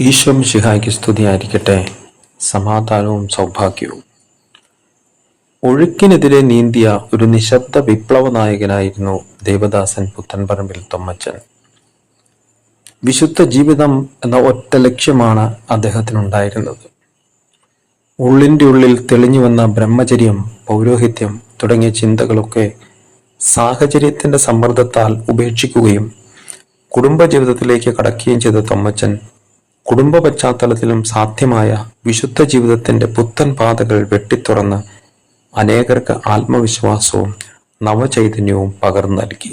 ഈശ്വം ശിഹായ്ക്ക് സ്തുതിയായിരിക്കട്ടെ. സമാധാനവും സൗഭാഗ്യവും. ഒഴുക്കിനെതിരെ നീന്തിയ ഒരു നിശബ്ദ വിപ്ലവ നായകനായിരുന്നു ദേവദാസൻ പുത്തൻപറമ്പിൽ തൊമ്മച്ചൻ. വിശുദ്ധ ജീവിതം എന്ന ഒറ്റ ലക്ഷ്യമാണ് അദ്ദേഹത്തിനുണ്ടായിരുന്നത്. ഉള്ളിന്റെ ഉള്ളിൽ തെളിഞ്ഞു വന്ന ബ്രഹ്മചര്യം പൗരോഹിത്യം തുടങ്ങിയ ചിന്തകളൊക്കെ സാഹചര്യത്തിന്റെ സമ്മർദ്ദത്താൽ ഉപേക്ഷിക്കുകയും കുടുംബജീവിതത്തിലേക്ക് കടക്കുകയും ചെയ്ത തൊമ്മച്ചൻ കുടുംബ പശ്ചാത്തലത്തിലും സാധ്യമായ വിശുദ്ധ ജീവിതത്തിന്റെ പുത്തൻ പാതകൾ വെട്ടിത്തുറന്ന് അനേകർക്ക് ആത്മവിശ്വാസവും നവചൈതന്യവും പകർന്നു നൽകി.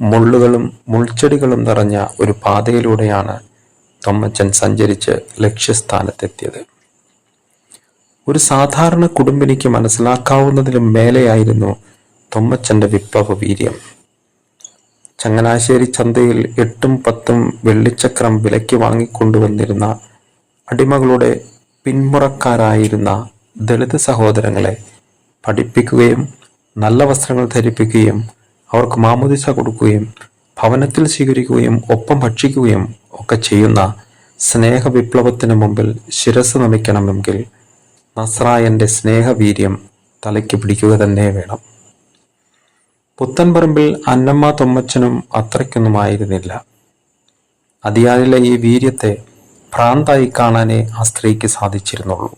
മുള്ളുകളും മുൾച്ചെടികളും നിറഞ്ഞ ഒരു പാതയിലൂടെയാണ് തൊമ്മച്ചൻ സഞ്ചരിച്ച് ലക്ഷ്യസ്ഥാനത്തെത്തിയത്. ഒരു സാധാരണ കുടുംബിനിക്ക് മനസ്സിലാക്കാവുന്നതിലും മേലെയായിരുന്നു തൊമ്മച്ചന്റെ വിപ്ലവ വീര്യം. ചങ്ങനാശ്ശേരി ചന്തയിൽ എട്ടും പത്തും വെള്ളിച്ചക്രം വിലയ്ക്ക് വാങ്ങിക്കൊണ്ടുവന്നിരുന്ന അടിമകളുടെ പിന്മുറക്കാരായിരുന്ന ദളിത് സഹോദരങ്ങളെ പഠിപ്പിക്കുകയും നല്ല വസ്ത്രങ്ങൾ ധരിപ്പിക്കുകയും അവർക്ക് മാമുദിസ കൊടുക്കുകയും ഭവനത്തിൽ സ്വീകരിക്കുകയും ഒപ്പം ഭക്ഷിക്കുകയും ഒക്കെ ചെയ്യുന്ന സ്നേഹ വിപ്ലവത്തിന് മുമ്പിൽ ശിരസ് നമിക്കണമെങ്കിൽ നസ്രായന്റെ സ്നേഹവീര്യം തലയ്ക്ക് പിടിക്കുക തന്നെ വേണം. പുത്തൻപറമ്പിൽ അന്നമ്മ തൊമ്മച്ചനും അത്രയ്ക്കൊന്നും ആയിരുന്നില്ല അതിയാലിലെ ഈ വീര്യത്തെ ഭ്രാന്തായി കാണാനേ ആ സ്ത്രീക്ക് സാധിച്ചിരുന്നുള്ളൂ.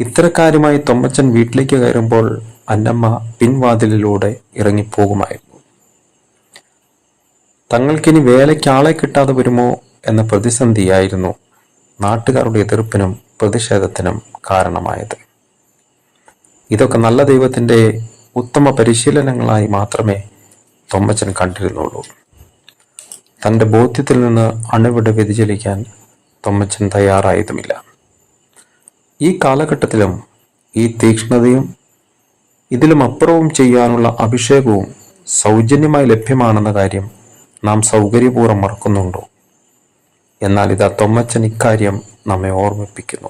ഇത്തരക്കാരുമായി തൊമ്മച്ചൻ വീട്ടിലേക്ക് കയറുമ്പോൾ അന്നമ്മ പിൻവാതിലിലൂടെ ഇറങ്ങിപ്പോകുമായിരുന്നു. തങ്ങൾക്കിനി വേലയ്ക്ക് ആളെ കിട്ടാതെ വരുമോ എന്ന പ്രതിസന്ധിയായിരുന്നു നാട്ടുകാരുടെ എതിർപ്പിനും പ്രതിഷേധത്തിനും കാരണമായത്. ഇതൊക്കെ നല്ല ദൈവത്തിന്റെ ഉത്തമ പരിശീലനങ്ങളായി മാത്രമേ തൊമ്മച്ചൻ കണ്ടിരുന്നുള്ളൂ. തന്റെ ബോധ്യത്തിൽ നിന്ന് അണുവിട വ്യതിചലിക്കാൻ തൊമ്മച്ചൻ തയ്യാറായതുമില്ല. ഈ കാലഘട്ടത്തിലും ഈ തീക്ഷ്ണതയും ഇതിലും അപ്പുറവും ചെയ്യാനുള്ള അഭിഷേകവും സൗജന്യമായി ലഭ്യമാണെന്ന കാര്യം നാം സൗകര്യപൂർവം മറക്കുന്നുണ്ടോ? എന്നാൽ ഇത് തൊമ്മച്ചൻ ഇക്കാര്യം നമ്മെ ഓർമ്മിപ്പിക്കുന്നു.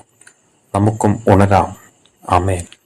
നമുക്കും ഉണരാം. ആമേൻ.